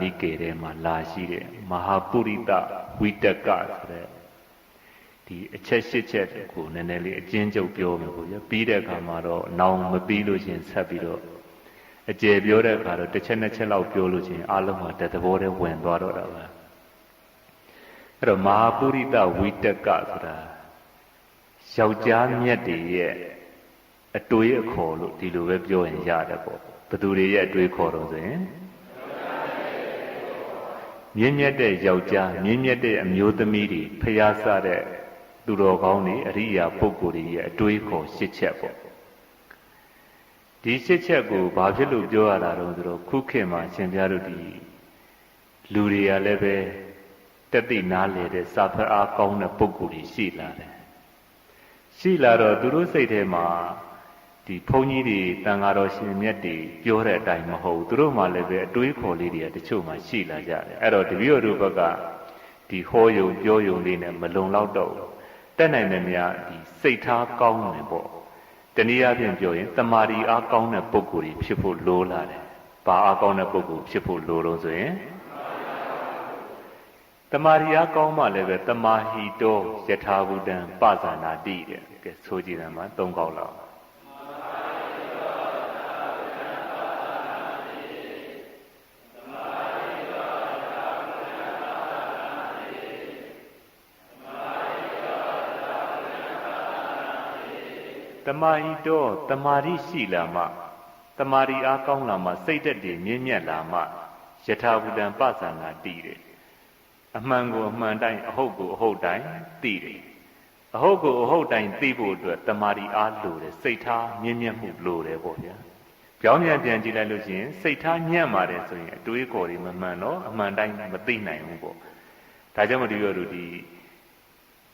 နိကေထဲမှာလာရှိတဲ့မဟာပုရိသဝိတကဆိုတဲ့ဒီအချက်ရှစ်ချက်ကိုနည်းနည်းလေးအကျဉ်းချုပ်ပြောမယ်ပေါ့ဗျာပြီးတဲ့အခါမှာတော့နောင်မပြီးလို့ရှရင်ဆက်ပြီးတော့အကျေပြောတဲ့အခါတော့တစ်ချက်နှစ်ချက်လောက်ပြောလို့ရှရင်အလုံးမှာတသဘောတည်းဝင်သွားတော့တာပါအဲ့တော့မဟာပုရိသဝိတကဆိုတာယောက်ျားမြတ်တွေရဲ့အတွေးအခေါ်လို့ဒီလိုပဲပြောရင်ရတယ်ပေါ့ဘသူတွေရဲ့အတွေးခေါ်တော့ဆိုရင် မြင့်မြတ်တဲ့ယောက်ျားမြင့်မြတ်တဲ့အမျိုးသမီးတွေဖျားဆတဲ့သူတော်ကောင်းတွေအရိယာပုဂ္ဂိုလ်တွေရဲ့အတွေးခေါ်ရှစ်ချက်ပေါ့ဒီရှစ်ချက်ကိုဘာဖြစ်လို့ပြောရတာတော့ဆိုတော့ခုခေတ်မှာရှင်ပြတို့ဒီလူတွေကလည်းပဲတက်သိနားလေတဲ့စာဖတ်အားကောင်းတဲ့ပုဂ္ဂိုလ်တွေရှိလာတယ်ရှိလာတော့သူတို့စိတ်ထဲမှာ ဒီဘုန်းကြီးတွေတန်ဃာတော်ရှင်မြတ်တွေပြောတဲ့အတိုင်းမဟုတ်ဘူးသူတို့မှလည်းပဲအတွေးခေါ်လေးတွေကတချို့မှရှိလာကြတယ်အဲ့တော့တပည့်တော်တို့ဘက်ကဒီဟောယုံပြောယုံလေးနဲ့မလုံလောက်တော့ဘူးတက်နိုင်တယ်များဒီစိတ်ထားကောင်းတယ်ပေါ့တနည်းအားဖြင့်ပြောရင်တမာရီအားကောင်းတဲ့ပုဂ္ဂိုလ်တွေဖြစ်ဖို့လိုလာတယ်ဘာအားကောင်းတဲ့ပုဂ္ဂိုလ်ဖြစ်ဖို့လိုတော့ဆိုရင်တမာရီအားကောင်းမှလည်းပဲတမာဟီတောယထာဘူတံပဇာနာတိတဲ့ကဲဆိုကြည့်တယ်မှာ၃ခေါက်လောက် တမာဟီတောတမာရီရှိလာမှတမာရီအားကောင်းလာမှစိတ်သက်တည်မြင့်မြတ်လာမှယထာဘူတံပဇာနာတိတဲ့အမှန်ကိုအမှန်တိုင်းအဟုတ်ကိုအဟုတ်တိုင်းသိတယ်အဟုတ်ကိုအဟုတ်တိုင်းသိဖို့အတွက်တမာရီအားလိုတယ်စိတ်ထားမြင့်မြတ်မှုလိုတယ်ပေါ့ဗျာပြောင်းပြန်ပြန်ကြည့်လိုက်လို့ရှိရင်စိတ်ထားညံ့ပါတယ်ဆိုရင်အတွေးခေါ်တွေမမှန်တော့အမှန်တိုင်းမသိနိုင်ဘူးပေါ့ဒါကြောင့်မဒီရောတို့ဒီ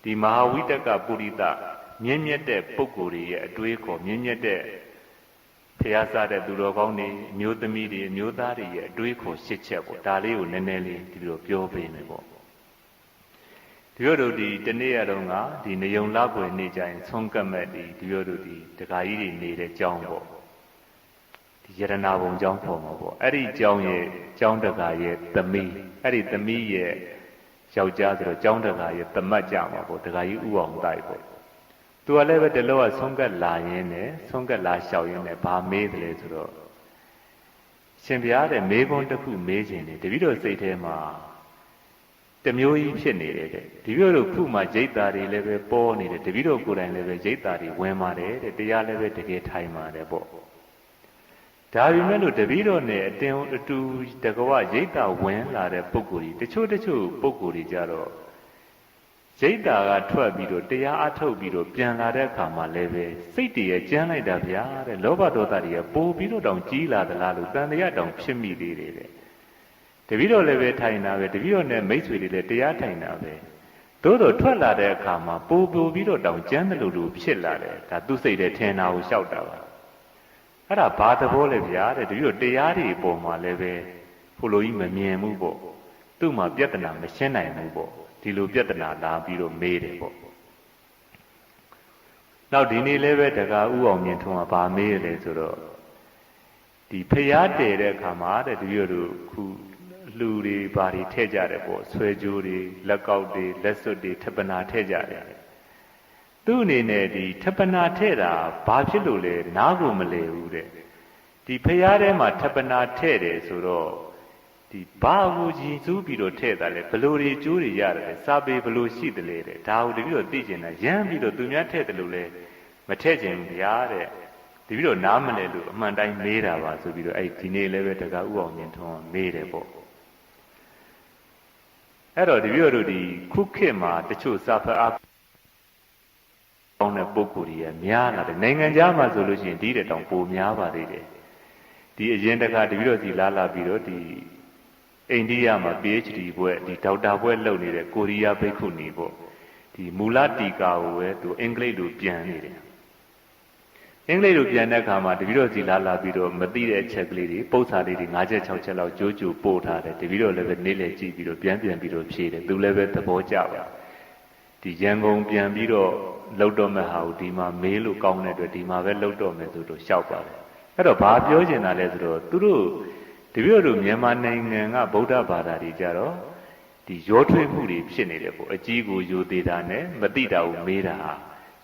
ဒီမဟာဝိတကပုရိသ မြင့်မြတ်တဲ့ပုဂ္ဂိုလ်တွေရဲ့အတွေးခေါ်မြင့်မြတ်တဲ့ဖျားစားတဲ့သူတော်ကောင်းတွေအမျိုးသမီးတွေအမျိုးသားတွေရဲ့အတွေးခေါ်ရှစ်ချက်ပေါ့ဒါလေးကိုနည်းနည်းလေးဒီလိုပြောပေးမယ်ပေါ့ဒီလိုတို့ဒီတနေ့ရတော့ကဒီနေုံလောက်ွယ်နေကြရင်ဆုံးကတ်မဲ့ဒီဒီလိုတို့ဒီဒကာကြီးတွေနေတဲ့ကြောင်းပေါ့ဒီယရနာဘုံကြောင်းပေါ်မှာပေါ့အဲ့ဒီကြောင်းရဲ့ကြောင်းဒကာရဲ့သမီးအဲ့ဒီသမီးရဲ့ယောက်ျားဆိုတော့ကြောင်းဒကာရဲ့သမတ်ကြမှာပေါ့ဒကာကြီးဥအောင်တိုက်ပေါ့ သူကလည်းပဲတလောကဆုံးကတ်လာရင်းနဲ့ဆုံးကတ်လာလျှောက်ရင်းနဲ့ဘာမေးတယ်လဲဆိုတော့ရှင်ဘုရားတဲ့မေးခွန်းတစ်ခုမေးခြင်းနေတပည့်တော်စိတ်ထဲမှာတမျိုးကြီးဖြစ်နေတယ်တဲ့တပည့်တော်ခုမှရိတ်တာတွေလည်းပဲပေါ်နေတယ်တပည့်တော်ကိုယ်တိုင်လည်းပဲရိတ်တာတွေဝင်ပါတယ်တဲ့တရားလည်းပဲတကယ်ထိုင်ပါတယ်ပေါ့ဒါပေမဲ့လို့တပည့်တော်နဲ့အတင်းအတူတကဝရိတ်တာဝင်လာတဲ့ပုံကိုယ်ကြီးတချို့တချို့ပုံကိုယ်ကြီးကြတော့ ရိတ်တာကထွက်ပြီးတော့တရားအထုတ်ပြီးတော့ပြန်လာတဲ့အခါမှာလည်းပဲစိတ်တည်းရဲ့ကြမ်းလိုက်တာဗျာတဲ့လောဘဒေါသတွေကပိုပြီးတော့တောင်ကြီးလာသလားလို့တန်တရားတောင်ဖြစ်မိသေးတယ်တဲ့တပည့်တော်လည်းပဲထိုင်တာပဲတပည့်တော်နဲ့မိတ်ဆွေတွေလည်းတရားထိုင်တာပဲသို့တော့ထွက်လာတဲ့အခါမှာပိုပိုပြီးတော့တောင်ကြမ်းတယ်လို့လို့ဖြစ်လာတယ်ဒါသူ့စိတ်ထဲထင်တာကိုရှောက်တာပါအဲ့ဒါဘာသဘောလဲဗျာတဲ့တပည့်တော်တရားတွေပေါ်မှာလည်းပဲဖို့လိုကြီးမမြင်ဘူးပေါ့သူ့မှာပြဿနာမရှင်းနိုင်ဘူးပေါ့ ဒီလိုပြဿနာလာပြီးတော့မေးတယ်ပေါ့နောက်ဒီနေ့လည်းပဲတကားဥအောင်မြင့်ထွန်းကဗာမေးရလေဆိုတော့ဒီဖျားတည်တဲ့အခါမှာတဲ့တပည့်တို့ခုလူတွေဘာတွေထည့်ကြတယ်ပေါ့ဆွဲကြိုးတွေလက်ကောက်တွေလက်စွပ်တွေထပနာထည့်ကြတယ်သူ့အနေနဲ့ဒီထပနာထည့်တာဘာဖြစ်လို့လဲနားကိုမလဲဘူးတဲ့ဒီဖျားထဲမှာထပနာထည့်တယ်ဆိုတော့ ဒီဘာကိုကြည်စူးပြီးတော့ထဲ့တာလဲဘလို့တွေကျိုးတွေရတယ်စာပေဘလို့ရှိတယ်လေတဲ့ဒါကိုတပည့်တော့သိကျင်တာရမ်းပြီးတော့သူများထဲ့တယ်လို့လဲမထဲ့ကျင်ဘူးဗျာတဲ့တပည့်တော့နားမလဲလို့အမှန်တိုင်းမေးတာပါဆိုပြီးတော့အဲ့ဒီနေ့လည်းပဲတက္ကဥအောင်မြင်ထွန်းမေးတယ်ပေါ့အဲ့တော့တပည့်တို့ဒီခုခေတ်မှာတချို့စာဖတ်အားကောင်းတဲ့ပုံကိုယ်ကြီးများလာတယ်နိုင်ငံခြားမှာဆိုလို့ရှိရင်ဒီတဲ့တောင်ပိုများပါသေးတယ်ဒီအရင်တခါတပည့်တော်စီလာလာပြီးတော့ဒီ အိန္ဒိယမှာ PhD ဘွဲ့ဒီဒေါက်တာဘွဲ့လုပ်နေတဲ့ကိုရီးယားဘိက္ခုနီပေါ့ဒီမူလတီကာကိုပဲသူအင်္ဂလိပ်လိုပြန်နေတယ်အင်္ဂလိပ်လိုပြန်တဲ့အခါမှာတပည့်တော်စီလာလာပြီးတော့မသိတဲ့အချက်ကလေးတွေပု္ပ္ပာလေးတွေ၅ချက်၆ချက်လောက်ကြိုးကြိုပို့ထားတယ်တပည့်တော်လည်းပဲနေ့လည်ကြည့်ပြီးတော့ပြန်ပြန်ပြီးတော့ဖြေတယ်သူလည်းပဲသဘောကျပါဒီရန်ကုန်ပြန်ပြီးတော့လောက်တော့မဲ့ဟာကိုဒီမှာမေးလို့ကောင်းတဲ့အတွက်ဒီမှာပဲလောက်တော့မယ်ဆိုတော့ရှောက်ပါတယ်အဲ့တော့ဘာပြောချင်တာလဲဆိုတော့သူတို့ တပည့်တော်တို့မြန်မာနိုင်ငံကဗုဒ္ဓဘာသာတွေကြတော့ဒီရောထွေးမှုတွေဖြစ်နေတယ်ပေါ့အကြီးကိုယူသေးတာနဲ့မတိတာကိုမေးတာဟာ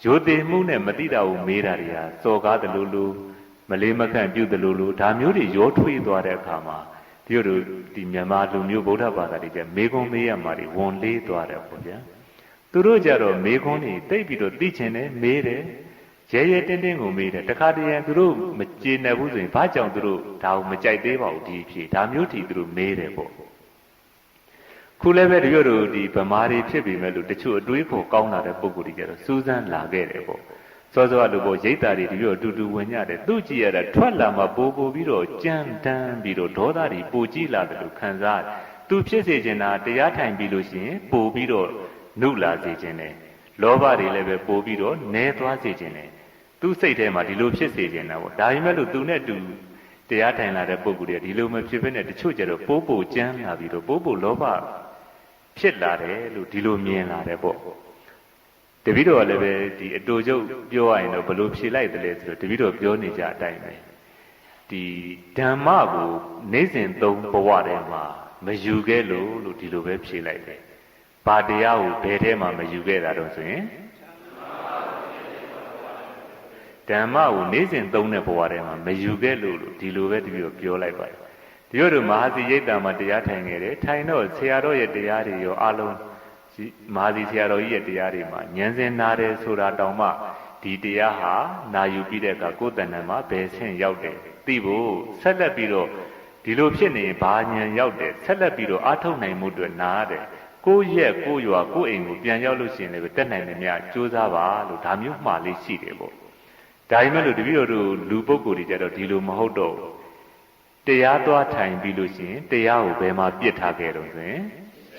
ယူသေးမှုနဲ့မတိတာကိုမေးတာတွေဟာစော်ကားတယ်လို့လို့မလေးမခန့်ပြုတယ်လို့လို့ဒါမျိုးတွေရောထွေးသွားတဲ့အခါမှာတပည့်တော်တို့ဒီမြန်မာလူမျိုးဗုဒ္ဓဘာသာတွေကြမေခွန်းမေးရမှာတွေဝန်လေးသွားတယ်ပေါ့ဗျာသူတို့ကြတော့မေခွန်းတွေတိတ်ပြီးတော့သိချင်တယ်မေးတယ် ရဲရဲတင်းတင်းကိုမေးတယ်တခါတည်းရန်သူတို့မကျေနပ်ဘူးဆိုရင်ဘာကြောင့်သူတို့ဒါကိုမကြိုက်သေးပါဘူးဒီဖြစ်ဒါမျိုးထီသူတို့မေးတယ်ပေါ့ခုလည်းပဲတပြည့်တို့ဒီဗမာတွေဖြစ်ပြီမဲ့လို့တချို့အတွေးခေါ်ကောင်းလာတဲ့ပုံကိုယ်တွေကြတော့စူးစမ်းလာခဲ့တယ်ပေါ့စောစောကလို့ပေါ့ရိတ်တာတွေတပြည့်အတူတူဝင်ကြတယ်သူကြည့်ရတာထွက်လာမှပို့ပို့ပြီးတော့ကြမ်းတမ်းပြီးတော့ဒေါသတွေပိုကြည့်လာတယ်လို့ခံစားတယ်သူဖြစ်စေချင်တာတရားထိုင်ပြီးလို့ရှိရင်ပို့ပြီးတော့နှုတ်လာစေခြင်းတယ်လောဘတွေလည်းပဲပို့ပြီးတော့နဲသွားစေခြင်းတယ် သူ့စိတ်ထဲမှာဒီလိုဖြစ်စေခြင်းတာပေါ့ဒါပေမဲ့လို့သူနဲ့တူတရားထိုင်လာတဲ့ပုံကိုယ်တွေဒီလိုမဖြစ်ဘဲနဲ့တချို့ကျတော့ပိုးပိုကြမ်းလာပြီးတော့ပိုးပိုလောဘဖြစ်လာတယ်လို့ဒီလိုမြင်လာတယ်ပေါ့တပည့်တော်ကလည်းပဲဒီအတူချုပ်ပြောရရင်တော့ဘယ်လိုဖြေလိုက်တယ်လဲဆိုတော့တပည့်တော်ပြောနေကြအတိုင်းပဲဒီဓမ္မကိုနေစဉ်သုံးဘဝထဲမှာမယူခဲ့လို့လို့ဒီလိုပဲဖြေလိုက်တယ်။ဘာတရားကိုဘယ်ထဲမှာမယူခဲ့တာတော့ဆိုရင် ဓမ္မကိုနေစဉ်သုံးတဲ့ဘဝထဲမှာမယူခဲ့လို့လို့ဒီလိုပဲတပည့်တော်ပြောလိုက်ပါတယ်။ဒီလိုတို့မဟာစီရိတ်တာမှာတရားထိုင်ခဲ့တယ်။ထိုင်တော့ဆရာတော်ရဲ့တရားတွေရောအလုံးမဟာစီဆရာတော်ကြီးရဲ့တရားတွေမှာဉာဏ်စင်နာတယ်ဆိုတာတောင်မှဒီတရားဟာနာယူပြီးတဲ့အခါကိုယ်တဏ္ဍာမှာဘယ်ဆင့်ရောက်တယ်သိဖို့ဆက်လက်ပြီးတော့ဒီလိုဖြစ်နေရင်ဘာဉာဏ်ရောက်တယ်ဆက်လက်ပြီးတော့အားထုတ်နိုင်မှုအတွက်နားတယ်ကိုယ့်ရဲ့ကိုယ့်ရွာကိုယ့်အိမ်ကိုပြန်ရောက်လို့ရှိရင်လည်းတက်နိုင်တယ်မြတ်စူးစမ်းပါလို့ဒါမျိုးမှားလေးရှိတယ်ပေါ့ ဒါပေမဲ့လို့တပည့်တော်တို့လူပုဂ္ဂိုလ်တွေကြတော့ဒီလိုမဟုတ်တော့တရားသွားထိုင်ပြီးလို့ရှိရင်တရားကိုဘယ်မှာပြစ်ထားခဲ့တော့ဆိုရင်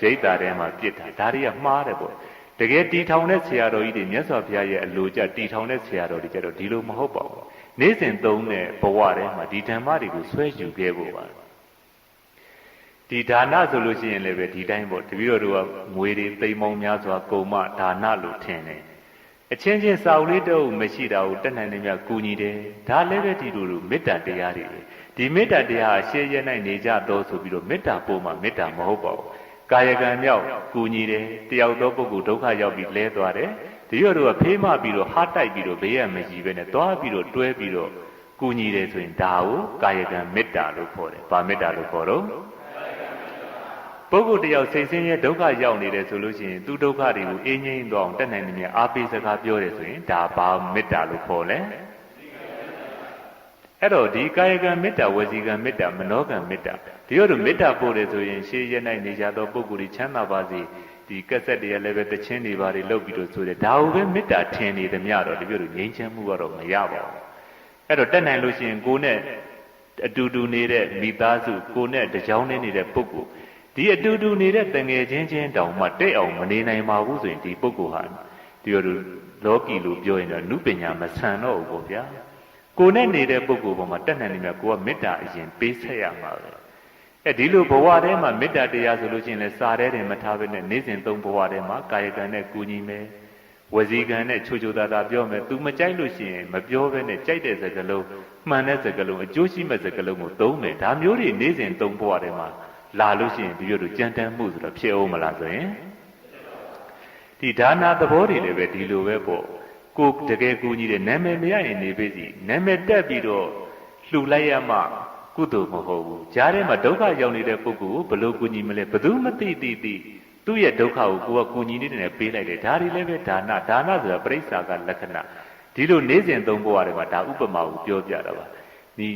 ရိတ်တာထဲမှာပြစ်ထားဒါတွေကမှားတယ်ပေါ့တကယ်တီထောင်တဲ့ဆရာတော်ကြီးတွေမြတ်စွာဘုရားရဲ့အလိုကြတီထောင်တဲ့ဆရာတော်တွေကြတော့ဒီလိုမဟုတ်ပါဘူးနေ့စဉ်သုံးတဲ့ဘဝထဲမှာဒီဓမ္မတွေကိုဆွဲယူခဲ့ဖို့ပါဒီဒါနဆိုလို့ရှိရင်လည်းပဲဒီတိုင်းပေါ့တပည့်တော်တို့ကငွေတွေသိမ်းမောင်းများစွာကုန်မှဒါနလို့ထင်တယ် အချင်းချင်းစာအုပ်လေးတအုပ်မရှိတာကိုတက်နိုင်နေမြကူညီတယ်ဒါလည်းပဲဒီလိုလိုမေတ္တာတရားတွေဒီမေတ္တာတရားရှေ့ရနိုင်နေကြတော့ဆိုပြီးတော့မေတ္တာပို့မှမေတ္တာမဟုတ်ပါဘူးကာယကံမြောက်ကူညီတယ်တယောက်သောပုဂ္ဂိုလ်ဒုက္ခရောက်ပြီးလဲသွားတယ်ဒီရတို့ကဖေးမပြီးတော့ဟားတိုက်ပြီးတော့ဘေးရမရှိပဲနဲ့သွားပြီးတော့တွဲပြီးတော့ကူညီတယ်ဆိုရင်ဒါကိုကာယကံမေတ္တာလို့ခေါ်တယ်။ဘာမေတ္တာလို့ခေါ်တော့ ပုဂ္ဂိုလ်တယောက်စိတ်ဆင်းရဲဒုက္ခရောက်နေတယ်ဆိုလို့ရှိရင်သူဒုက္ခတွေကိုအင်းငိမ့်သွားအောင်တက်နိုင်နေမြအားပေးစကားပြောတယ်ဆိုရင်ဒါဘာမေတ္တာလို့ခေါ်လဲအဲ့တော့ဒီကာယကံမေတ္တာဝစီကံမေတ္တာမနောကံမေတ္တာဒီလိုမေတ္တာပို့တယ်ဆိုရင်ရှေးရနိုင်နေကြသောပုဂ္ဂိုလ်တွေချမ်းသာပါစေဒီကက်ဆက်တွေကလည်းပဲတခြင်းတွေပါတွေလုပ်ပြီးတော့ဆိုတယ်ဒါကိုပဲမေတ္တာထင်နေသမျှတော့ဒီလိုငြိမ်းချမ်းမှုကတော့မရပါဘူးအဲ့တော့တက်နိုင်လို့ရှိရင်ကိုယ်နဲ့အတူတူနေတဲ့မိသားစုကိုယ်နဲ့တကြောင်းနဲ့နေတဲ့ပုဂ္ဂိုလ် ဒီအတူတူနေတဲ့တငယ်ချင်းချင်းတောင်မှတိတ်အောင်မနေနိုင်ပါဘူးဆိုရင်ဒီပုဂ္ဂိုလ်ဟာဒီလိုလောကီလိုပြောရင်တော့နုပညာမဆန်တော့ဘူးပေါ့ဗျာကိုယ်နဲ့နေတဲ့ပုဂ္ဂိုလ်ပေါ်မှာတက်နိုင်နေမြတ်ကိုကမေတ္တာအရင်ပေးဆက်ရမှာပဲအဲဒီလိုဘဝထဲမှာမေတ္တာတရားဆိုလို့ချင်းလဲစာထဲတင်မထားဘဲနဲ့နေ့စဉ်သုံးဘဝထဲမှာကာယကံနဲ့ကူညီမယ်ဝစီကံနဲ့ချိုချိုတာတာပြောမယ်သူမကြိုက်လို့ရှိရင်မပြောဘဲနဲ့ကြိုက်တဲ့စကားလုံးမှန်တဲ့စကားလုံးအကျိုးရှိမဲ့စကားလုံးကိုသုံးမယ်ဒါမျိုးတွေနေ့စဉ်သုံးဘဝထဲမှာ လာလို့ရှိရင်ဒီလိုတို့ကြံတမ်းမှုဆိုတော့ဖြစ်အောင်မလားဆိုရင်ဒီဒါနာသဘောတွေလည်းပဲဒီလိုပဲပေါ့ကိုတကယ်ကူညီတယ်နာမည်မရရင်နေပြီစီနာမည်တက်ပြီးတော့လှူလိုက်ရမှကုသိုလ်မဟုတ်ဘူးကြားထဲမှာဒုက္ခရောက်နေတဲ့ပုဂ္ဂိုလ်ကိုဘယ်လိုကူညီမလဲဘယ်သူမသိသိသိသူ့ရဲ့ဒုက္ခကိုကိုယ်ကကူညီနေတယ်ပေးလိုက်တယ်ဒါတွေလည်းပဲဒါနဒါနဆိုတာပရိစ္ဆာကလက္ခဏာဒီလိုနေစဉ်သုံးဖို့ရတယ်ကဒါဥပမာကိုပြောပြတာပါဒီ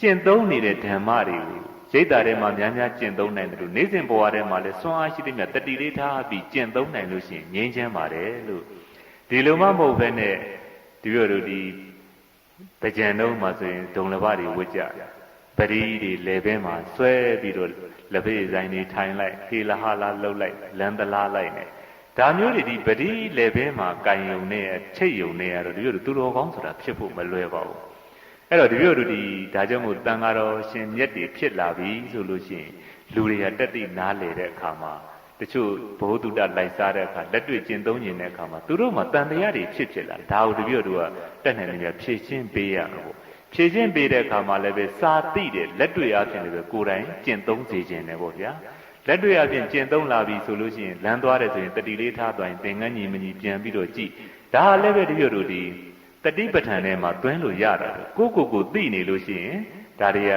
ကျင့်သုံးနေတဲ့ဓမ္မတွေကို ရိတ်တာထဲမှာများများကျင့်သုံးနိုင်တယ်လို့နေစဉ်ဘဝထဲမှာလည်းစွမ်းအားရှိတဲ့မြတ်တတိလေးထားပြီးကျင့်သုံးနိုင်လို့ရှိရင်ငြိမ်းချမ်းပါတယ်လို့ဒီလိုမှမဟုတ်ဘဲနဲ့ဒီလိုတို့ဒီပကြံတော့မှဆိုရင်ဒုံလဘတွေဝတ်ကြပရိတွေလေဘဲမှာဆွဲပြီးတော့လက်ဖေးဆိုင်တွေထိုင်လိုက်ဟေလာဟာလာလှုပ်လိုက်လမ်းတလားလိုက်နေဒါမျိုးတွေဒီပရိလေဘဲမှာကင်ယုံနဲ့ချိတ်ယုံနဲ့ရတော့ဒီလိုသူတော်ကောင်းဆိုတာဖြစ်ဖို့မလွယ်ပါဘူး အဲ့တော့ဒီလိုတို့ဒီဒါကြောင့်မို့တန်ဃာတော်ရှင်မြတ်တွေဖြစ်လာပြီဆိုလို့ရှိရင်လူတွေကတက်တိနားလေတဲ့အခါမှာတချို့ဘ ਹੁ တုတလိုက်စားတဲ့အခါလက်တွေ့ကျင့်သုံးနေတဲ့အခါမှာသူတို့မှတန်တရားတွေဖြစ်ဖြစ်လာဒါကိုတပြည့်တို့ကတက်နိုင်နေပြဖြည့်ရှင်းပေးရမှာပေါ့ဖြည့်ချင်းပေးတဲ့အခါမှာလည်းပဲစာတိတဲ့လက်တွေ့အဖြစ်လည်းပဲကိုယ်တိုင်ကျင့်သုံးစေခြင်းတယ်ပေါ့ဗျာလက်တွေ့အဖြစ်ကျင့်သုံးလာပြီဆိုလို့ရှိရင်လမ်းသွားတယ်ဆိုရင်တတိလေးထားသွားရင်သင်္ကန်းညီမညီပြန်ပြီးတော့ကြည့်ဒါလည်းပဲတပြည့်တို့ဒီ တတိပဋ္ဌာန်ထဲမှာတွင်းလို့ရတာကိုကိုကိုသိနေလို့ရှိရင်ဒါတွေက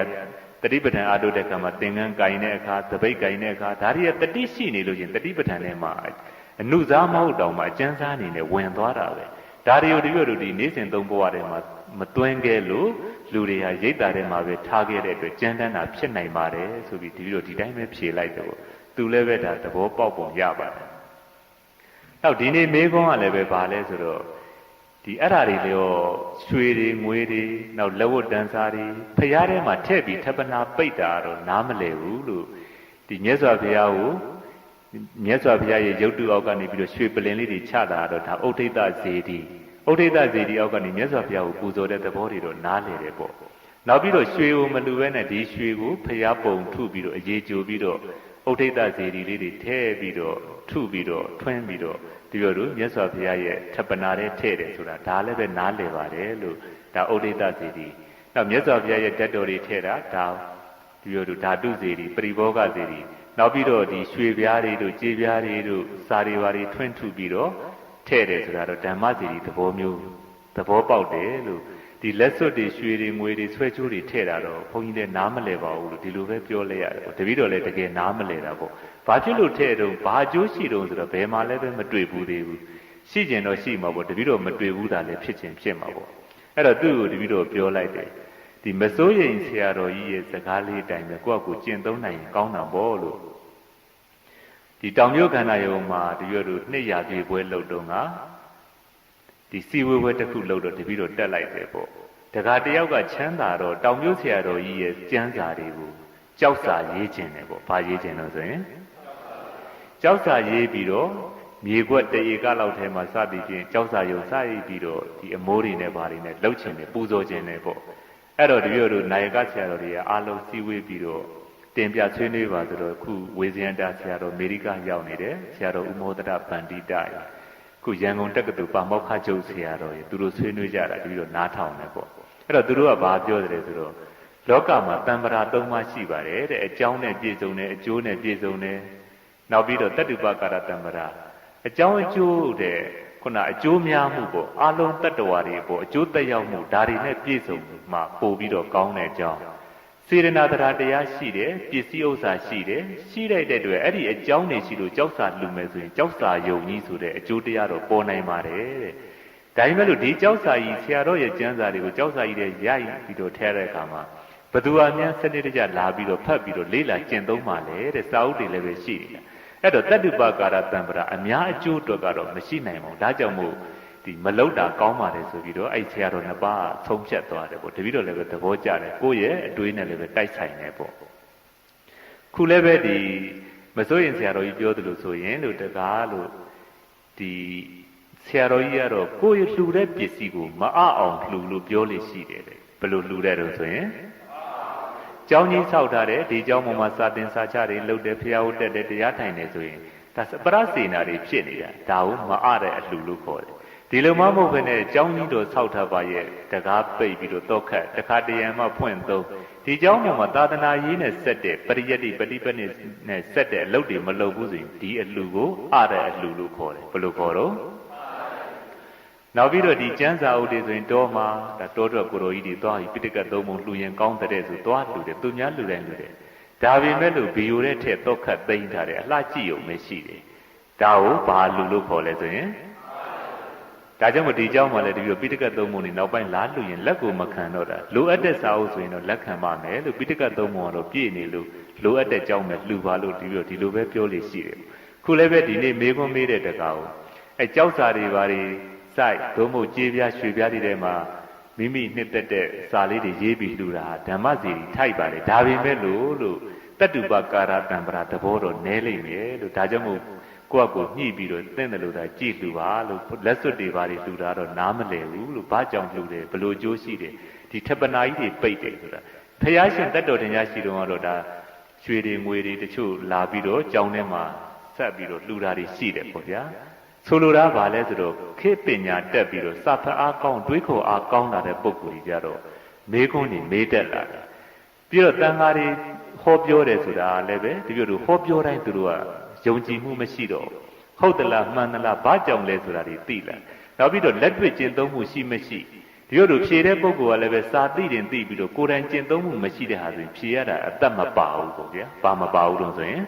တတိပဋ္ဌာန်အားထုတ်တဲ့အခါမှာသင်္ကန်းကင်တဲ့အခါသပိတ်ကင်တဲ့အခါဒါတွေကတတိရှိနေလို့ရှိရင်တတိပဋ္ဌာန်ထဲမှာအနုစားမဟုတ်တောင်မှအကျဉ်းစားအနေနဲ့ဝင်သွားတာပဲဒါတွေကိုတပြည့်တို့ဒီနေ့စဉ်သုံးဘဝထဲမှာမတွင်းခဲ့လို့လူတွေဟာရိတ်တာထဲမှာပဲထားခဲ့တဲ့အတွက်ကြမ်းတမ်းတာဖြစ်နိုင်ပါတယ်ဆိုပြီးဒီလိုဒီတိုင်းပဲဖြေလိုက်တယ်ပေါ့သူလည်းပဲဒါသဘောပေါက်ပုံရပါတယ်နောက်ဒီနေ့မေးခွန်းကလည်းပဲဗာလဲဆိုတော့ ဒီအဲ့ဓာတွေရောရွှေတွေငွေတွေနောက်လက်ဝတ်တန်းစားတွေဖျားထဲမှာထည့်ပြီးထပ်ပနာပိတ်တာတော့နားမလည်ဘူးလို့ဒီမြတ်စွာဘုရားကိုမြတ်စွာဘုရားရဲ့ရုပ်တုအောက်ကနေပြီးတော့ရွှေပလင်လေးတွေချတာတော့ဒါဥဒိဋ္ဌဇေဒီဥဒိဋ္ဌဇေဒီအောက်ကနေမြတ်စွာဘုရားကိုပူဇော်တဲ့သဘောတွေတော့နားလည်တယ်ပေါ့နောက်ပြီးတော့ရွှေကိုမလူပဲနဲ့ဒီရွှေကိုဖျားပုံထုပြီးတော့အေးကြိုပြီးတော့ဥဒိဋ္ဌဇေဒီလေးတွေထည့်ပြီးတော့ထုပြီးတော့ထွင်းပြီးတော့ ဒီလိုလိုမြတ်စွာဘုရားရဲ့ထပ်ပနာတဲ့ထည့်တယ်ဆိုတာဒါလည်းပဲနားလည်ပါတယ်လို့ဒါဥဒိဋ္ဌဇေဒီနောက်မြတ်စွာဘုရားရဲ့ဓာတ်တော်တွေထည့်တာဒါဒီလိုလိုဓာတုဇေဒီပရိဘောဂဇေဒီနောက်ပြီးတော့ဒီရွှေပြားတွေတို့ကြေးပြားတွေတို့စာတွေပါတွေထွင်းထုပြီးတော့ထည့်တယ်ဆိုတာတော့ဓမ္မစီရီသဘောမျိုးသဘောပေါက်တယ်လို့ ဒီလက်စွပ်တွေရွှေတွေငွေတွေဆွဲချိုးတွေထည့်တာတော့ဘုန်းကြီးလည်းနားမလဲပါဘူးလို့ဒီလိုပဲပြောလိုက်ရတယ်ပေါ့တပည့်တော်လည်းတကယ်နားမလဲတာပေါ့ဘာဖြစ်လို့ထည့်တော့ဘာအကျိုးရှိတော့ဆိုတော့ဘယ်မှာလည်းပဲမတွေ့ဘူးသေးဘူးရှိကျင်တော့ရှိမှာပေါ့တပည့်တော်မတွေ့ဘူးတာလည်းဖြစ်ချင်းဖြစ်မှာပေါ့အဲ့တော့သူ့ကိုတပည့်တော်ပြောလိုက်တယ်ဒီမစိုးရိမ်ဆရာတော်ကြီးရဲ့စကားလေးအတိုင်းပဲကိုယ့်အကူကျင့်သုံးနိုင်ရင်ကောင်းတာပေါ့လို့ဒီတောင်မြို့ခန္ဓာယုံမှာတရွတ်တို့နှစ်ရာပြေပွဲလှုပ်တော့က ဒီစီဝဲဝဲတစ်ခုလှုပ်တော့တပည့်တော်တက်လိုက်တယ်ပေါ့တခါတယောက်ကချမ်းသာတော့တောင်မြို့ဆရာတော်ကြီးရဲ့ကျမ်းစာတွေကိုကြောက်စာရေးခြင်းတယ်ပေါ့ဘာရေးခြင်းလို့ဆိုရင်ကြောက်စာရေးပြီးတော့မြေခွက်တရေကလောက်ထဲမှာစသည်ဖြင့်ကြောက်စာယုံစရည်ပြီးတော့ဒီအမိုးတွေနဲ့ဘာတွေနဲ့လှုပ်ခြင်းတယ်ပူဇော်ခြင်းတယ်ပေါ့အဲ့တော့တပည့်တို့နိုင်ကဆရာတော်တွေကအားလုံးစီဝေးပြီးတော့တင်ပြဆွေးနွေးပါဆိုတော့ခုဝေဇယန္တာဆရာတော်အမေရိကရောက်နေတယ်ဆရာတော်ဥမောဒတဗန္တိတရ ခုရန်ကုန်တက္ကသိုလ်ပါမောက္ခချုပ်ဆရာတော်ရေသူတို့ဆွေးနွေးကြတာတပည့်တို့နားထောင်တယ်ပေါ့အဲ့တော့သူတို့ကဘာပြောတယ်ဆိုတော့လောကမှာတံ္ပရာ၃ပါးရှိပါတယ်တဲ့အကြောင်းနဲ့ပြည့်စုံတယ်အကျိုးနဲ့ပြည့်စုံတယ်နောက်ပြီးတော့တတ္တုပကာရတံ္ပရာအကြောင်းအကျိုးတဲ့ခုနအကျိုးများမှုပေါ့အလုံးတတ္တဝါတွေပေါ့အကျိုးသက်ရောက်မှုဒါတွေနဲ့ပြည့်စုံမှပို့ပြီးတော့ကောင်းတဲ့အကြောင်း စေရနာတရားတရားရှိတယ်ပစ္စည်းဥစ္စာရှိတယ်ရှိလိုက်တဲ့အတွက်အဲ့ဒီအကြောင်းတွေရှိလို့ကြောက်စာလူမယ်ဆိုရင်ကြောက်စာယုံကြီးဆိုတဲ့အကျိုးတရားတော့ပေါ်နိုင်ပါတယ်တဲ့ဒါပေမဲ့လို့ဒီကြောက်စာကြီးဆရာတော်ရဲ့ကျမ်းစာတွေကိုကြောက်စာကြီးတဲ့ရိုက်ပြီးတော့ထဲတဲ့အခါမှာဘသူအများစနစ်တကျလာပြီးတော့ဖတ်ပြီးတော့လေးလာကျင့်သုံးပါလေတဲ့စာအုပ်တွေလည်းပဲရှိတယ်အဲ့တော့တတ္တုပကာရတံပရာအများအကျိုးအတွက်ကတော့မရှိနိုင်ပါဘူးဒါကြောင့်မို့ ဒီမလုတာကောင်းပါတယ်ဆိုပြီးတော့အဲ့ဆရာတော်နှစ်ပါးဆုံးဖြတ်သွားတယ်ပေါ့တပည့်တော်လည်းပဲသဘောကျတယ်ကိုယ့်ရဲ့အတွေးနဲ့လည်းပဲတိုက်ဆိုင်တယ်ပေါ့ခုလည်းပဲဒီမစိုးရင်ဆရာတော်ကြီးပြောတယ်လို့ဆိုရင်လို့တကားလို့ဒီဆရာတော်ကြီးကတော့ကိုယ့်ရလှူတဲ့ပစ္စည်းကိုမအအောင်လှူလို့ပြောလို့ရှိတယ်တဲ့ဘယ်လိုလှူတဲ့တော့ဆိုရင်ကျောင်းကြီးဆောက်ထားတယ်ဒီကျောင်းပေါ်မှာစာသင်စာချတွေလုပ်တယ်ဖျားဟုတ်တက်တယ်တရားထိုင်တယ်ဆိုရင်ဒါပရစေနာတွေဖြစ်နေတာဒါကိုမအတဲ့အလှူလို့ခေါ်တယ် ဒီလိုမှမဟုတ်ဘဲနဲ့ကျောင်းကြီးတော်ဆောက်ထားပါရဲ့တကားပိတ်ပြီးတော့တောက်ခတ်တခါတရံမှဖွင့်သုံးဒီကျောင်းပေါ်မှာသာသနာရေးနဲ့ဆက်တဲ့ပရိယတ်တိပฏิပတ်နဲ့ဆက်တဲ့အလုပ်တွေမလုပ်ဘူးဆိုရင်ဒီအလှူကိုအတဲ့အလှူလို့ခေါ်တယ်ဘယ်လိုခေါ်တော့နောက်ပြီးတော့ဒီကျမ်းစာအုပ်တွေဆိုရင်တောမှာဒါတောတော့ကိုရိုကြီးတွေသွားပြီးပိဋကတ်သုံးပုံလှူရင်ကောင်းတဲ့ဆိုသွားလှူတယ်သူများလှူတယ်လှူတယ်ဒါပေမဲ့လို့ဘီယိုတဲ့ထက်တော့ခတ်သိမ်းထားတယ်အလှကြည့်ုံပဲရှိတယ်ဒါကိုဘာလှူလို့ခေါ်လဲဆိုရင် ဒါကြောင့်မဒီเจ้าမှလည်းဒီလိုပိဋကတ်သုံးပုံတွေနောက်ပိုင်းလားလှူရင်လက်ကိုမခံတော့တာလိုအပ်တဲ့စာအုပ်ဆိုရင်တော့လက်ခံပါမယ်လို့ပိဋကတ်သုံးပုံကတော့ပြည့်နေလို့လိုအပ်တဲ့เจ้าမဲ့လှူပါလို့ဒီလိုဒီလိုပဲပြောလို့ရှိတယ်ခုလည်းပဲဒီနေ့မေးခွန်းမေးတဲ့တကားကိုအဲเจ้าစာတွေဘာတွေစိုက်ဒုံမို့ကြေးပြားရွှေပြားတွေထဲမှာမိမိနှစ်သက်တဲ့စာလေးတွေရေးပြီးလှူတာဓမ္မစီထိုက်ပါလေဒါပေမဲ့လို့လို့တတ္တုပကာရတံပရာသဘောတော့နဲလိမ့်မယ်လို့ဒါကြောင့်မို့ ကိုယ့်အကိုညှိပြီးတော့တင့်တယ်လို့ဒါကြည်လှူပါလို့လက်စွပ်တွေပါတွေလှူတာတော့နားမလည်ဘူးလို့ဘာကြောင့်လှူတယ်ဘလို့ကြိုးရှိတယ်ဒီထပ်ပနာကြီးတွေပိတ်တယ်ဆိုတာဖះရှင်တတ်တော်တင်ရရှိတော့တော့ဒါရွှေတွေငွေတွေတချို့လာပြီးတော့ကြောင်းထဲမှာဆက်ပြီးတော့လှူတာတွေရှိတယ်ပေါ့ဗျာဆိုလိုတာဗာလဲဆိုတော့ခေပညာတက်ပြီးတော့စာဖတ်အားကောင်းတွေးခေါ်အားကောင်းလာတဲ့ပုံကိုယ်ကြီးကြတော့မေးခွန်းတွေမေးတတ်လာတယ်ပြီးတော့တန်ဃာတွေဟောပြောတယ်ဆိုတာလည်းပဲဒီလိုလိုဟောပြောတိုင်းသူတို့က ယုံကြည်မှုမရှိတော့ဟုတ်သလားမှန်သလားဘာကြောင့်လဲဆိုတာတွေသိလာနောက်ပြီးတော့လက်တွေ့ကျင့်သုံးမှုရှိမရှိဒီလိုလိုဖြေတဲ့ပုဂ္ဂိုလ်ကလည်းပဲစာသိတယ်သိပြီးတော့ကိုယ်တိုင်ကျင့်သုံးမှုမရှိတဲ့ဟာဆိုရင်ဖြေရတာအသက်မပါဘူးပေါ့ဗျာဘာမပါဘူးတော့ဆိုရင်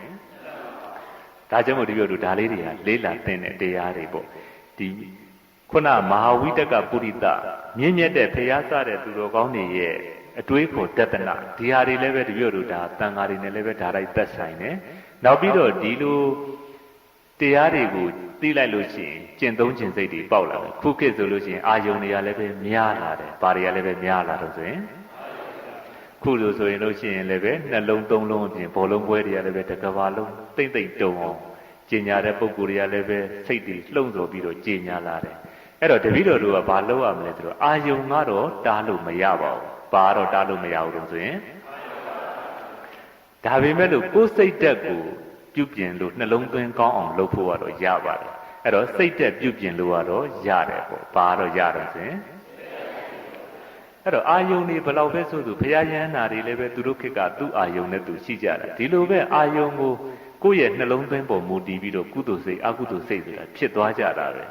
ဒါကြောင့်မို့ဒီလိုလိုဒါလေးတွေကလေးလာသင်တဲ့တရားတွေပေါ့ဒီခုနမဟာဝိတကပုရိသမြင့်မြတ်တဲ့ဖရာစတဲ့သူတော်ကောင်းတွေရဲ့အတွေးကိုတတနာဒီဟာတွေလည်းပဲတပြည့်တို့ဒါတန်ဃာတွေနဲ့လည်းပဲဒါလိုက်သက်ဆိုင်တယ် နောက်ပြီးတော့ဒီလိုတရားတွေကိုသိလိုက်လို့ရှိရင်ကျင့်သုံးခြင်းစိတ်တွေပေါက်လာတယ်ခုခေတ်ဆိုလို့ရှိရင်အာယုန်တွေကလည်းပဲများလာတယ်ဘာတွေကလည်းပဲများလာတော့ဆိုရင်ခုလိုဆိုရင်လို့ရှိရင်လည်းပဲနှလုံးသုံးလုံးအပြင်ဘောလုံးပွဲတွေကလည်းပဲတစ်ကဘာလုံးတိမ့်တိမ့်တုံအောင်ကျင်ညာတဲ့ပုံကိုယ်တွေကလည်းပဲစိတ်တွေလှုံ့ဆော်ပြီးတော့ကျင်ညာလာတယ်အဲ့တော့တပည့်တော်တို့ကဘာလုပ်ရမလဲဆိုတော့အာယုံကတော့တားလို့မရပါဘူးပါတော့တားလို့မရဘူးလို့ဆိုရင် ဒါပေမဲ့လို့ကိုယ်စိတ်တက်ကိုပြုပြင်လို့နှလုံးသွင်းကောင်းအောင်လုပ်ဖို့ကတော့ရပါတယ်အဲ့တော့စိတ်တက်ပြုပြင်လို့ကတော့ရတယ်ပေါ့ပါတော့ရတယ်ဆိုရင်အဲ့တော့အာယုန်တွေဘယ်လောက်ပဲဆိုသူဘုရားယန္နာတွေလည်းပဲသူတို့ခေတ်ကသူ့အာယုန်နဲ့သူရှိကြတာဒီလိုပဲအာယုန်ကိုကိုယ့်ရဲ့နှလုံးသွင်းပုံမူတည်ပြီးတော့ကုသိုလ်စိတ်အကုသိုလ်စိတ်ဆိုတာဖြစ်သွားကြတာပဲ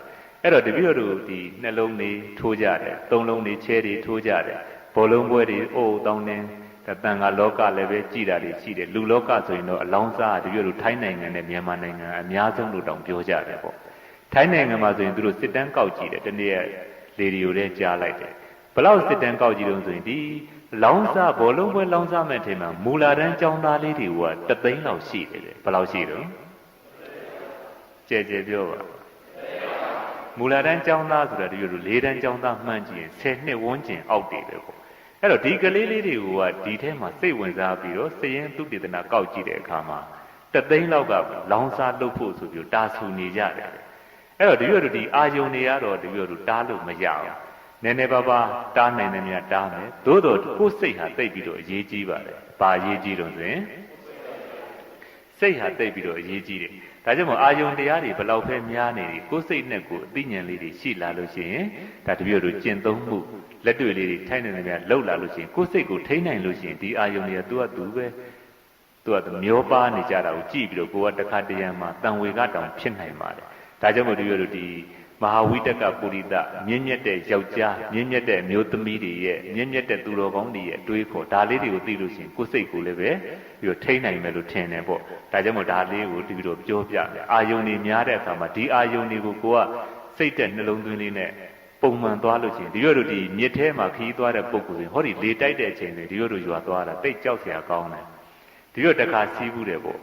အဲ့တော့တပည့်တော်တို့ဒီနှလုံးတွေထိုးကြတယ်သုံးလုံးတွေချဲတွေထိုးကြတယ်ဘောလုံးပွဲတွေအိုးတောင်းနေ တန်ကလောကလည်းပဲကြည်တာတွေရှိတယ်လူလောကဆိုရင်တော့အလောင်းစားတပည့်တို့ထိုင်းနိုင်ငံနဲ့မြန်မာနိုင်ငံအများဆုံးလို့တောင်ပြောကြတယ်ပေါ့ထိုင်းနိုင်ငံမှာဆိုရင်သူတို့စစ်တမ်းကောက်ကြည့်တယ်တနေ့ရက်လေဒီယိုထဲကြားလိုက်တယ်ဘလောက်စစ်တမ်းကောက်ကြည့်လို့ဆိုရင်ဒီလောင်းစားဘောလုံးပွဲလောင်းစားမဲ့ထဲမှာမူလာတန်းចောင်းသားလေးတွေကတသိန်းလောက်ရှိတယ်လေဘလောက်ရှိတော့ကြဲကြဲပြောပါမူလာတန်းចောင်းသားဆိုတာဒီလိုလေးတန်းចောင်းသားမှန်းကြည့်ရင်10နှစ်ဝန်းကျင်အောက်တည်ပဲပေါ့ အဲ့တော့ဒီကလေးလေးတွေကဒီထဲမှာစိတ်ဝင်စားပြီးတော့စရင်သူတေသနာကောက်ကြည့်တဲ့အခါမှာတသိန်းလောက်ကလောင်းစားလုပ်ဖို့ဆိုပြီးတာဆူနေကြတယ်အဲ့တော့ဒီလိုဒီအာယုန်တွေကတော့ဒီလိုတားလို့မရဘူးနည်းနည်းပါးပါးတားနိုင်တယ်များတားမယ်သို့တော့ကိုယ်စိတ်ဟာတိတ်ပြီးတော့အရေးကြီးပါတယ်ဘာအရေးကြီးတော့ဆိုရင်စိတ်ဟာတိတ်ပြီးတော့အရေးကြီးတယ် ဒါကြောင့်မို့အာယုန်တရားတွေဘလောက်ပဲများနေပြီကိုယ်စိတ်နဲ့ကိုယ်အသိဉာဏ်လေးတွေရှိလာလို့ရှိရင်ဒါတပြည့်တို့ကျင့်သုံးမှုလက်တွေ့လေးတွေထိုင်နေတယ်များလှုပ်လာလို့ရှိရင်ကိုယ်စိတ်ကိုထိန်းနိုင်လို့ရှိရင်ဒီအာယုန်တွေကသူကသူပဲသူကမျောပါနေကြတာကိုကြည့်ပြီးတော့ကိုယ်ကတခါတရံမှာတန်ဝေကတောင်ဖြစ်နိုင်ပါတယ်ဒါကြောင့်မို့တပြည့်တို့ဒီ မဟာဝိတကပုရိသမြင့်မြတ်တဲ့ယောက်ျားမြင့်မြတ်တဲ့မျိုးသမီးတွေရဲ့မြင့်မြတ်တဲ့သူတော်ကောင်းတွေရဲ့အတွေးခေါ်ဒါလေးတွေကိုသိလို့ရှိရင်ကိုယ်စိတ်ကိုလည်းပဲပြီးတော့ထိန်းနိုင်မယ်လို့ထင်တယ်ပေါ့ဒါကြောင့်မို့ဒါလေးကိုဒီလိုပြောပြမယ်အာယုန်တွေများတဲ့အခါမှာဒီအာယုန်တွေကိုကိုကစိတ်တဲ့နှလုံးသွင်းလေးနဲ့ပုံမှန်သွားလို့ရှိရင်ဒီလိုတို့ဒီမြစ်ထဲမှာခီးသွားတဲ့ပုံကိုယ်ဟောဒီလေတိုက်တဲ့အချိန်တွေဒီလိုတို့ရွာသွားတာတိတ်ကြောက်စရာကောင်းတယ်ဒီလိုတခါစီးဘူးတယ်ပေါ့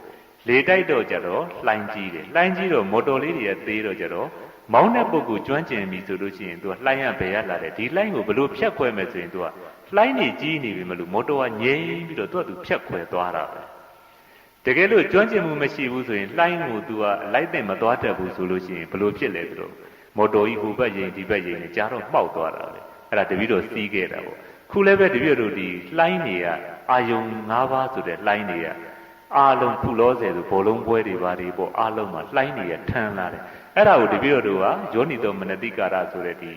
လေတိုက်တော့ကြတော့လှိုင်းကြီးတယ်လှိုင်းကြီးတော့မော်တော်လေးတွေရဲ့သေးတော့ကြတော့ မောင်းတဲ့ပုဂ္ဂိုလ်ကျွမ်းကျင်ပြီဆိုလို့ရှိရင်သူကလှိုင်းရဘယ်ရလာတယ်ဒီလှိုင်းကိုဘလို့ဖြတ်ခွဲမယ်ဆိုရင်သူကလှိုင်းနေကြီးနေပြီမလို့မော်တော်ကငြိမ်းပြီးတော့သူကသူဖြတ်ခွဲသွားတာပဲတကယ်လို့ကျွမ်းကျင်မှုမရှိဘူးဆိုရင်လှိုင်းကိုသူကလိုက်တဲ့မသွားတတ်ဘူးဆိုလို့ရှိရင်ဘလို့ဖြစ်လဲသူတို့မော်တော်ကြီးဟိုဘက်ရင်ဒီဘက်ရင်ကြားတော့မှောက်သွားတာပဲအဲ့ဒါတပည့်တော်စီးခဲ့တာပေါ့ခုလည်းပဲတပည့်တော်ဒီလှိုင်းတွေကအာယုံ၅ပါးဆိုတဲ့လှိုင်းတွေကအာလုံးခုလောဆယ်ဆိုဘောလုံးပွဲတွေပါတွေပေါ့အာလုံးမှာလှိုင်းတွေကထန်းလာတယ် အဲ့ဒါကိုတပည့်တော်တို့ကယောနိတော်မနတိကာရဆိုတဲ့ဒီ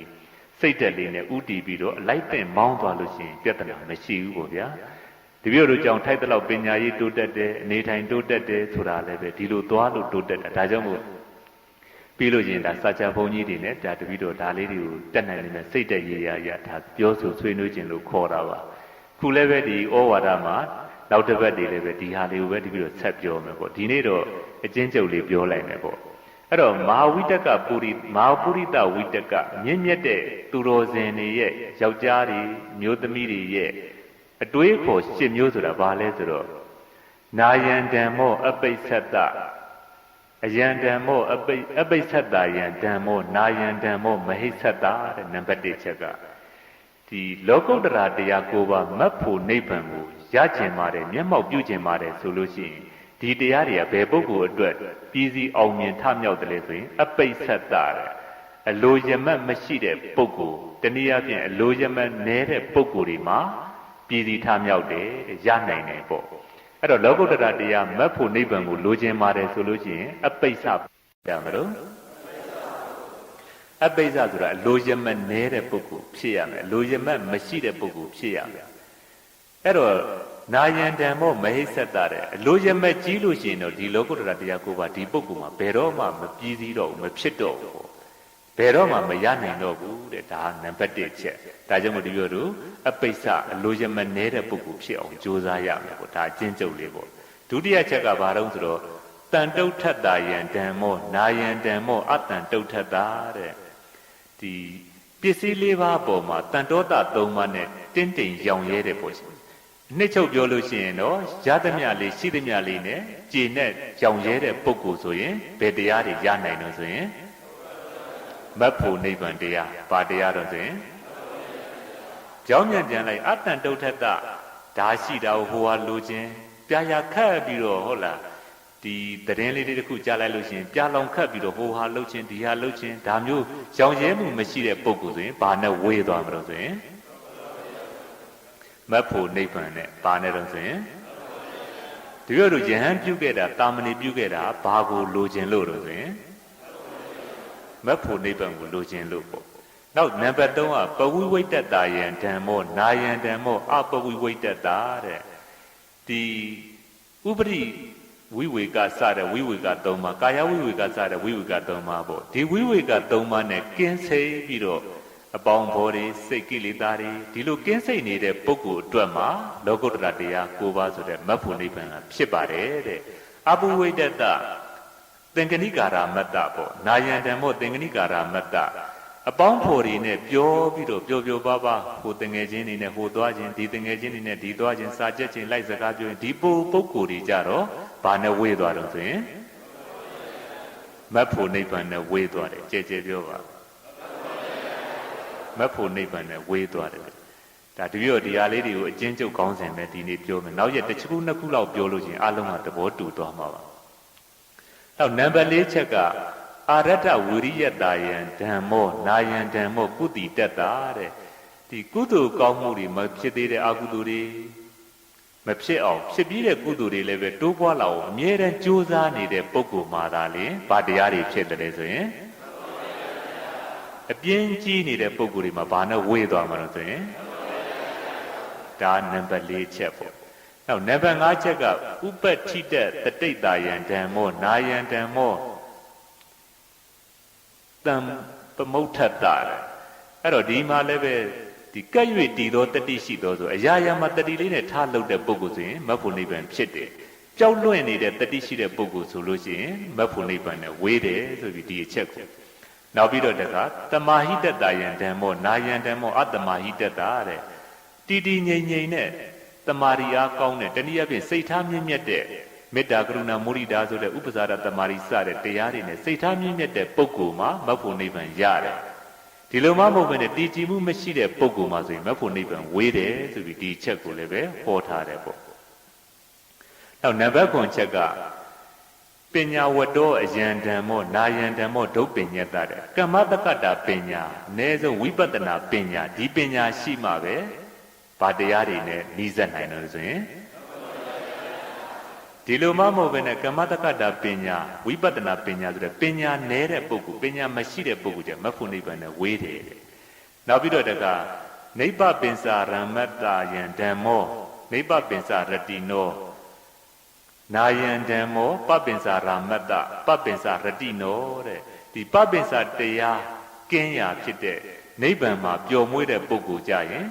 စိတ်တက်လေးနဲ့ဥတီပြီးတော့အလိုက်တဲ့မောင်းသွားလို့ရှိရင်ပြဿနာမရှိဘူးပေါ့ဗျာတပည့်တို့ကြောင့်ထိုက်တဲ့လောက်ပညာရေးတိုးတက်တယ်အနေထိုင်တိုးတက်တယ်ဆိုတာလည်းပဲဒီလိုသွားလို့တိုးတက်တာဒါကြောင့်မို့ပြီးလို့ရင်ဒါစာချဘုံကြီးတွေနဲ့ဒါတပည့်တို့ဒါလေးတွေကိုတက်နိုင်နေစိတ်တက်ရေးရရဒါပြောဆိုဆွေးနွေးခြင်းလို့ခေါ်တာပါခုလည်းပဲဒီဩဝါဒမှာနောက်တစ်ပတ်တွေလည်းပဲဒီဟာလေးကိုပဲတပည့်တို့ဆက်ပြောမယ်ပေါ့ဒီနေ့တော့အချင်းကျုပ်လေးပြောလိုက်မယ်ပေါ့ အဲ့တော့မဟာဝိတကပုရိမဟာပုရိတဝိတကမြင့်မြတ်တဲ့သူတော်စင်တွေရဲ့ယောက်ျားတွေမျိုးသမီးတွေရဲ့အတွေးခေါ်ရှစ်မျိုးဆိုတာဘာလဲဆိုတော့နာယံဓမ္မောအပိစ္ဆတအယံဓမ္မောအပိအပိစ္ဆတယံဓမ္မောနာယံဓမ္မောမဟိစ္ဆတတဲ့နံပါတ်1ချက်ကဒီလောကုတ္တရာတရားကိုပါမတ်ဖို့နိဗ္ဗာန်ကိုရကျင်ပါတယ်မျက်မှောက်ပြုကျင်ပါတယ်ဆိုလို့ရှိရင် ဒီတရားတွေကဘယ်ပုဂ္ဂိုလ်အတွက်ပြည်စည်းအောင်မြင်ထမြောက်တယ်လဲဆိုရင် အပိစ္ဆတတဲ့အလိုယမတ်မရှိတဲ့ပုဂ္ဂိုလ်တနည်းအားဖြင့်အလိုယမတ်နည်းတဲ့ပုဂ္ဂိုလ်တွေမှာပြည်စည်းထမြောက်တယ်ရနိုင်တယ်ပေါ့အဲ့တော့လောကုတ္တရာတရားမတ်ဖို့နိဗ္ဗာန်ကိုလိုချင်ပါတယ်ဆိုလို့ရှိရင်အပိစ္ဆရမလို့အပိစ္ဆဆိုတာအလိုရမက်နဲတဲ့ပုဂ္ဂိုလ်ဖြစ်ရမယ်အလိုရမက်မရှိတဲ့ပုဂ္ဂိုလ်ဖြစ်ရမယ်အဲ့တော့ နာယံတံမောမဟိစ္ဆတတဲ့အလိုရမက်ကြီးလို့ရှိရင်တော့ဒီလောကုတ္တရာတရားကိုပါဒီပုဂ္ဂိုလ်မှာဘယ်တော့မှမပြီးစည်းတော့ဘူးမဖြစ်တော့ဘူးပေါ့ဘယ်တော့မှမရနိုင်တော့ဘူးတဲ့ဒါကနံပါတ်1ချက်ဒါကြောင့်မို့ဒီလိုတို့အပိစ္ဆအလိုရမက်နဲတဲ့ပုဂ္ဂိုလ်ဖြစ်အောင်ကြိုးစားရမယ်ပေါ့ဒါအကျဉ်းချုပ်လေးပေါ့ဒုတိယချက်ကဘာလို့ဆိုတော့တန်တုဋ္ဌတ္တယံဓမ္မောနာယံဓမ္မောအတန်တုဋ္ဌတ္တာတဲ့ဒီပစ္စည်းလေးပါးပေါ်မှာတန်တောတသုံးပါးနဲ့တင်းတိမ်ရောင်ရဲတယ်ပေါ့ရှင်အ နှစ်ချုပ်ပြောလို့ရှိရင်တော့ရသမျှလေးရှိသမျှလေးနဲ့ကြည်နဲ့ရောင်ရဲတဲ့ပုဂ္ဂိုလ်ဆိုရင်ဘယ်တရားတွေရနိုင်လို့ဆိုရင်မတ်ဖို့နိဗ္ဗာန်တရားပါတရားတော့ဆိုရင်ကြောင်းမြန်ပြန်လိုက်အတန်တုဋ္ဌတ္တဒါရှိတာကိုဟိုဟာလိုခြင်းပြာရခတ်ပြီးတော့ဟုတ်လားဒီသတင်းလေးတွေတစ်ခုကြားလိုက်လို့ရှိရင်ပြာလောင်ခတ်ပြီးတော့ဟိုဟာလှုပ်ခြင်းဒီဟာလှုပ်ခြင်းဒါမျိုးရောင်ရဲမှုမရှိတဲ့ပုံကိုယ်ဆိုရင်ဘာနဲ့ဝေးသွားမလို့ဆိုရင် မတ်ဖို့နိဗ္ဗာန်နဲ့ဘာနဲ့တော့ဆိုရင်ဒီလိုလိုယဟန်ပြုတ်ခဲ့တာတာမဏိပြုတ်ခဲ့တာဘာကိုလိုချင်လို့တော့ဆိုရင်မတ်ဖို့နိဗ္ဗာန်ကိုလိုချင်လို့ပေါ့နောက်နံပါတ်3ကပဝိဝိတ္တတာယံဓမ္မောနာယံဓမ္မောအပဝိဝိတ္တတာတဲ့ဒီဥပရိဝိဝေကစတဲ့ဝိဝေက3ပါးကာယဝိဝေကစတဲ့ဝိဝေက3ပါးပေါ့ဒီဝိဝေက3ပါးနဲ့ကင်းစိတ်ပြီးတော့ အပေါင်းဘောတွေစိတ်ကိလေသာတွေဒီလိုကင်းစိတ်နေတဲ့ပုဂ္ဂိုလ်အတွက်မှာလောကုတ္တရာတရား၉ပါးဆိုတဲ့မတ်ဖို့နိဗ္ဗာန်ကဖြစ်ပါတယ်တဲ့အပုဝိတ္တတသင်္ကနိကာရမတ္တပေါ့နာယံဓမ္မောသင်္ကနိကာရမတ္တအပေါင်းဖော်တွေနဲ့ပြောပြီးတော့ပျော်ပျော်ပါပါဟိုတငယ်ချင်းတွေနဲ့ဟိုသွားခြင်းဒီတငယ်ချင်းတွေနဲ့ဒီသွားခြင်းစာကြက်ခြင်းလိုက်စကားပြောရင်ဒီပုပုဂ္ဂိုလ်တွေကြတော့ဘာနဲ့ဝေးသွားတော့ဆိုရင်မတ်ဖို့နိဗ္ဗာန်နဲ့ဝေးသွားတယ်ကြဲကြဲပြောပါ မတ်ဖို့နိဗ္ဗာန်နဲ့ဝေးသွားတယ်ဒါတပြည့်တော့ဒီဟာလေးတွေကိုအကျဉ်းချုပ်ကောင်းစင်ပဲဒီနေ့ပြောမယ်နောက်ရက်တစ်ခုနှစ်ခုလောက်ပြောလို့ချင်းအလုံးကသဘောတူသွားမှာပါနောက်နံပါတ်၄ချက်ကအာရတဝိရိယတာယံဓမ္မောနာယံဓမ္မောကုတိတတ္တာတဲ့ဒီကုသိုလ်ကောင်းမှုတွေမဖြစ်သေးတဲ့အကုသိုလ်တွေမဖြစ်အောင်ဖြစ်ပြီးတဲ့ကုသိုလ်တွေလည်းပဲတိုးပွားလာအောင်အမြဲတမ်းကြိုးစားနေတဲ့ပုဂ္ဂိုလ်မှာသာလေဗာတရားတွေဖြစ်တယ်ဆိုရင် အပြင်းကြီးနေတဲ့ပုဂ္ဂိုလ်တွေမှာဘာနဲ့ဝေးသွားမှာလို့ဆိုရင်ဒါနံပါတ်၄ချက်ပေါ့နောက်နံပါတ်၅ချက်ကဥပတ္ထိတတတိတ်တာယံဓမ္မောနာယံဓမ္မောတံပမုဋ္ဌတ္တတဲ့အဲ့တော့ဒီမှာလည်းပဲဒီကဲ့၍တည်သောတတိရှိသောဆိုအရာရာမှာတတိလေးနဲ့ထားလုပ်တဲ့ပုဂ္ဂိုလ်ဆိုရင်မတ်ဖို့နိဗ္ဗာန်ဖြစ်တယ်ကြောက်လွင့်နေတဲ့တတိရှိတဲ့ပုဂ္ဂိုလ်ဆိုလို့ရှိရင်မတ်ဖို့နိဗ္ဗာန်နဲ့ဝေးတယ်ဆိုပြီးဒီအချက်ကို နောက်ပြီးတော့တခါတမာဟိတတယံဓမ္မောနာယံဓမ္မောအတ္တမဟိတတတဲ့တီတီငိမ့်ငိမ့်နဲ့တမာရီအားကောင်းတဲ့တနည်းအားဖြင့်စိတ်ထားမြင့်မြတ်တဲ့မေတ္တာကရုဏာမုရိဒာဆိုတဲ့ဥပဇာရတမာရီစတဲ့တရားတွေနဲ့စိတ်ထားမြင့်မြတ်တဲ့ပုဂ္ဂိုလ်မှာမတ်ဖို့နိဗ္ဗာန်ရတယ်ဒီလိုမှမဟုတ်ဘဲနဲ့တည်ကြည်မှုမရှိတဲ့ပုဂ္ဂိုလ်မှာဆိုရင်မတ်ဖို့နိဗ္ဗာန်ဝေးတယ်ဆိုပြီးဒီချက်ကိုလည်းပဲဟောထားတယ်ပေါ့နောက်နံပါတ်9ချက်က ပညာဝတ္တောအယံဓမ္မောနာယံဓမ္မောဒုပညတတဲ့ကမ္မတက္ကတာပညာအ ਨੇ ဆုံးဝိပဿနာပညာဒီပညာရှိမှပဲဗာတရားတွေနဲ့နှီးစပ်နိုင်လို့ဆိုရင်ဒီလိုမှမဟုတ်ဘဲနဲ့ကမ္မတက္ကတာပညာဝိပဿနာပညာဆိုတဲ့ပညာနည်းတဲ့ပုဂ္ဂိုလ်ပညာမရှိတဲ့ပုဂ္ဂိုလ်ကျမဖို့နိဗ္ဗာန်နဲ့ဝေးတယ်တဲ့နောက်ပြီးတော့တကနိဗ္ဗပင်္စာရမတ္တယံဓမ္မောနိဗ္ဗပင်္စာရတိနော နာယံဓမ္မောပပင်္စာရာမတ္တပပင်္စာရတိနောတဲ့ဒီပပင်္စာတရားကင်းရာဖြစ်တဲ့နိဗ္ဗာန်မှာပျော်မွေ့တဲ့ပုဂ္ဂိုလ်ကြရင်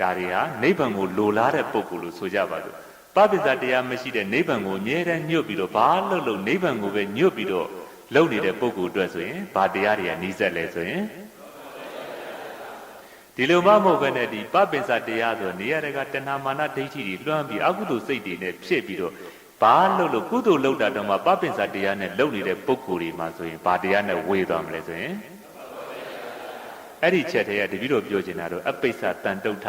ဒါတွေဟာနိဗ္ဗာန်ကိုလိုလားတဲ့ပုဂ္ဂိုလ်လို့ဆိုကြပါလို့ပပိစ္ဆတရားမရှိတဲ့နိဗ္ဗာန်ကိုအမြဲတမ်းညွတ်ပြီးတော့ဘာလို့လို့နိဗ္ဗာန်ကိုပဲညွတ်ပြီးတော့လုံနေတဲ့ပုဂ္ဂိုလ်အတွက်ဆိုရင်ဘာတရားတွေကနှီးစက်လဲဆိုရင်ဒီလိုမှမဟုတ်ဘဲနဲ့ဒီပပိစ္ဆတရားဆိုနေရတဲ့ကတဏမာနဒိဋ္ဌိတွေလွှမ်းပြီးအကုသိုလ်စိတ်တွေနဲ့ဖြစ်ပြီးတော့ ဘာလို့လို့ကုသိုလ်လုပ်တာတော့မှပပိစ္ဆတရားနဲ့လုံနေတဲ့ပုဂ္ဂိုလ်တွေမှာဆိုရင်ဘာတရားနဲ့ဝေသွားမလဲဆိုရင်အဲ့ဒီချက်တည်းကတပည့်တော်ပြောချင်တာတော့အပိစ္ဆတန်တုဋ္ဌ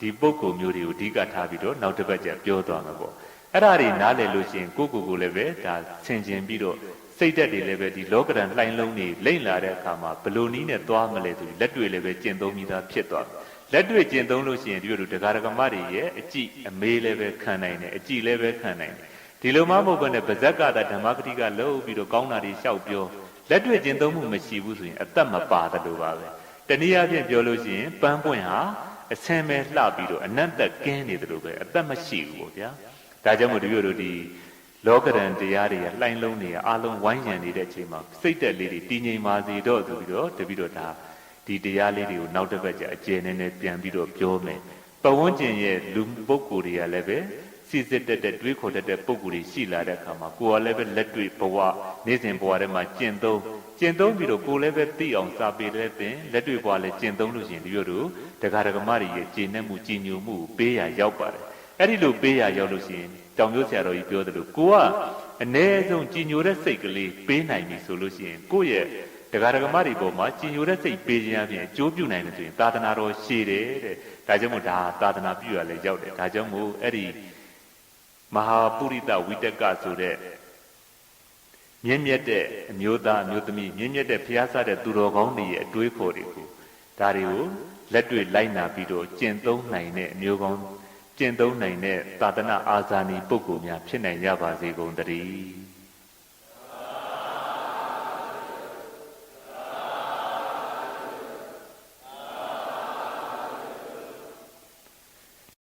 ဒီပုဂ္ဂိုလ်မျိုးတွေကိုအဓိကထားပြီးတော့နောက်တစ်ပတ်ကျပြောသွားမှာပေါ့အဲ့ဒါတွေနားလည်လို့ရှိရင်ကိုယ့်ကိုယ်ကိုလည်းပဲဒါဆင်ခြင်ပြီးတော့စိတ်သက်တွေလည်းပဲဒီလောကရန်လှိုင်းလုံးတွေလိမ့်လာတဲ့အခါမှာဘလို့နီးနဲ့သွားမလဲဆိုလက်တွေ့လည်းပဲကျင့်သုံးမိသားဖြစ်သွားလက်တွေ့ကျင့်သုံးလို့ရှိရင်ဒီလိုဒကာဒကမတွေရဲ့အကြည့်အမေးလည်းပဲခံနိုင်တယ်အကြည့်လည်းပဲခံနိုင်တယ် ဒီလိုမှမဟုတ်ဘဲနဲ့ဗဇက်ကတာဓမ္မဂတိကလှုပ်ပြီးတော့ကောင်းတာတွေလျှောက်ပြောလက်တွေ့ကျင့်သုံးမှုမရှိဘူးဆိုရင်အသက်မပါတယ်လို့ပါပဲတနည်းအားဖြင့်ပြောလို့ရှိရင်ပန်းပွင့်ဟာအဆင်ပဲလှပြီးတော့အနတ်သက်ကင်းနေတယ်လို့ပဲအသက်မရှိဘူးပေါ့ဗျာဒါကြောင့်မို့ဒီလိုတို့ဒီလောကရန်တရားတွေကလှိုင်းလုံးတွေအားလုံးဝိုင်းရံနေတဲ့အချိန်မှာစိတ်သက်လေးတွေတည်ငြိမ်ပါစေတော့ဆိုပြီးတော့တပိတော့ဒါဒီတရားလေးတွေကိုနောက်တစ်ပတ်ကျအကျယ်နဲ့နဲ့ပြန်ပြီးတော့ပြောမယ်ပဝန်းကျင်ရဲ့လူပုဂ္ဂိုလ်တွေကလည်းပဲ စီစစ်တက်တဲ့တွေးခေါ်တတ်တဲ့ပုဂ္ဂိုလ်တွေရှိလာတဲ့အခါမှာကိုယ်ကလည်းပဲလက်တွေ့ဘဝနေ့စဉ်ဘဝထဲမှာကျင့်သုံးကျင့်သုံးပြီးတော့ကိုယ်လည်းပဲသိအောင်စာပေလည်းပင်လက်တွေ့ဘဝလည်းကျင့်သုံးလို့ရှိရင်ဒီလိုတို့တရားဓမ္မတွေရဲ့ကျင့်နှံ့မှုကြည်ညိုမှုပေးရရောက်ပါတယ်အဲ့ဒီလိုပေးရရောက်လို့ရှိရင်တောင်မျိုးဆရာတော်ကြီးပြောတယ်လို့ကိုကအ ਨੇ ဆုံးကြည်ညိုတဲ့စိတ်ကလေးပေးနိုင်ပြီဆိုလို့ရှိရင်ကိုယ့်ရဲ့တရားဓမ္မတွေပေါ်မှာကြည်ညိုတဲ့စိတ်ပေးခြင်းအပြင်အကျိုးပြုနိုင်တယ်ဆိုရင်သာသနာတော်ရှည်တယ်တဲ့ဒါကြောင့်မို့ဒါသာသနာပြုရလဲရောက်တယ်ဒါကြောင့်မို့အဲ့ဒီ မဟာပုရိသဝိတကဆိုတဲ့မြင့်မြတ်တဲ့အမျိုးသားအမျိုးသမီးမြင့်မြတ်တဲ့ဖျားစားတဲ့သူတော်ကောင်းတွေရဲ့အတွေးခေါ်တွေကိုဒါတွေကိုလက်တွေ့လိုက်နာပြီးတော့ကျင့်သုံးနိုင်တဲ့အမျိုးကောင်းကျင့်သုံးနိုင်တဲ့သာသနာအာဇာနည်ပုဂ္ဂိုလ်များဖြစ်နိုင်ကြပါစေကုန်တည်း